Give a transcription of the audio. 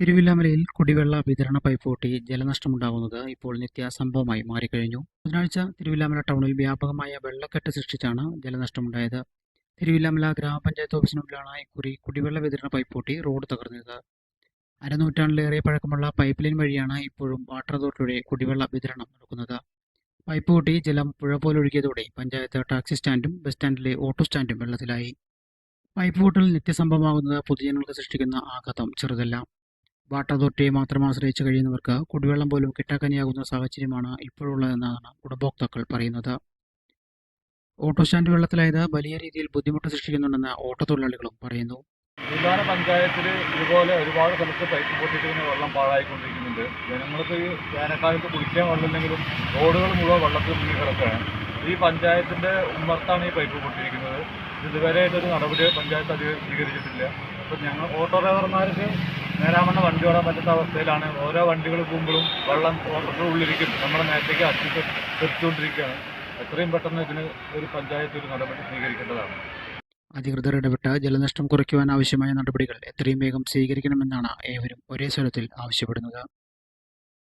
തിരുവില്ലാമലയിൽ കുടിവെള്ള വിതരണ പൈപ്പ് പൊട്ടി ജലനഷ്ടമുണ്ടാകുന്നത് ഇപ്പോൾ നിത്യസംഭവമായി മാറിക്കഴിഞ്ഞു. ബുധനാഴ്ച തിരുവില്ലാമല ടൗണിൽ വ്യാപകമായ വെള്ളക്കെട്ട് സൃഷ്ടിച്ചാണ് ജലനഷ്ടമുണ്ടായത്. തിരുവില്ലാമല ഗ്രാമപഞ്ചായത്ത് ഓഫീസിനുള്ളിലാണ് ഇക്കുറി കുടിവെള്ള വിതരണ പൈപ്പ് പൊട്ടി റോഡ് തകർന്നത്. അരനൂറ്റാണ്ടിലേറെ പഴക്കമുള്ള പൈപ്പ് ലൈൻ വഴിയാണ് ഇപ്പോഴും വാട്ടർ അതോറിറ്റിയുടെ കുടിവെള്ള വിതരണം നടക്കുന്നത്. പൈപ്പ് പൊട്ടി ജലം പുഴ പോലെ ഒഴുകിയതോടെ പഞ്ചായത്ത് ടാക്സി സ്റ്റാൻഡും ബസ് സ്റ്റാൻഡിലെ ഓട്ടോ സ്റ്റാൻഡും വെള്ളത്തിലായി. പൈപ്പ് പൊട്ടൽ നിത്യസംഭവമാകുന്നത് പൊതുജനങ്ങൾക്ക് സൃഷ്ടിക്കുന്ന ആഘാതം ചെറുതല്ല. വാട്ടർ അതോറിറ്റിയെ മാത്രം ആശ്രയിച്ച് കഴിയുന്നവർക്ക് കുടിവെള്ളം പോലും കിട്ടാക്കനിയാകുന്ന സാഹചര്യമാണ് ഇപ്പോഴുള്ളതെന്നാണ് ഗുണഭോക്താക്കൾ പറയുന്നത്. ഓട്ടോ സ്റ്റാൻഡ് വെള്ളത്തിലായത് വലിയ രീതിയിൽ ബുദ്ധിമുട്ട് സൃഷ്ടിക്കുന്നുണ്ടെന്ന് ഓട്ടോ തൊഴിലാളികളും പറയുന്നു. വിധാന പഞ്ചായത്തിൽ ഇതുപോലെ ഒരുപാട് സ്ഥലത്ത് പൈപ്പ് പൊട്ടിയിട്ട് ഇങ്ങനെ വെള്ളം പാഴായിക്കൊണ്ടിരിക്കുന്നുണ്ട്. ജനങ്ങൾക്ക് വേനൽക്കാലത്ത് കുടിക്കാൻ വെള്ളമില്ലെങ്കിലും റോഡുകൾ മുഴുവൻ വെള്ളത്തിൽ മുങ്ങി കിടക്കുകയാണ്. ഈ പഞ്ചായത്തിന്റെ ഉമ്മർത്താണ് ഈ പൈപ്പ് പൊട്ടിയിരിക്കുന്നത്. ഇതുവരെ ഇതുവരെയായിട്ടൊരു നടപടി പഞ്ചായത്ത് അധികം സ്വീകരിച്ചിട്ടില്ല. അപ്പം ഞങ്ങൾ ഓട്ടോ ഡ്രൈവർമാർക്ക് നേരാമണ്ണ വണ്ടി ഓടാൻ പറ്റാത്ത അവസ്ഥയിലാണ്. ഓരോ വണ്ടികൾ പോകുമ്പോഴും വെള്ളം ഉള്ളിരിക്കും നമ്മുടെ നേരത്തേക്ക് അച്ഛൻ തെറിച്ചുകൊണ്ടിരിക്കുകയാണ് എത്രയും പെട്ടെന്ന് ഇതിന് ഒരു പഞ്ചായത്ത് ഒരു നടപടി സ്വീകരിക്കേണ്ടതാണ്. അധികൃതർ ഇടപെട്ട് ജലനഷ്ടം കുറയ്ക്കുവാൻ ആവശ്യമായ നടപടികൾ എത്രയും വേഗം സ്വീകരിക്കണമെന്നാണ് ഏവരും ഒരേ സ്വരത്തിൽ ആവശ്യപ്പെടുന്നത്.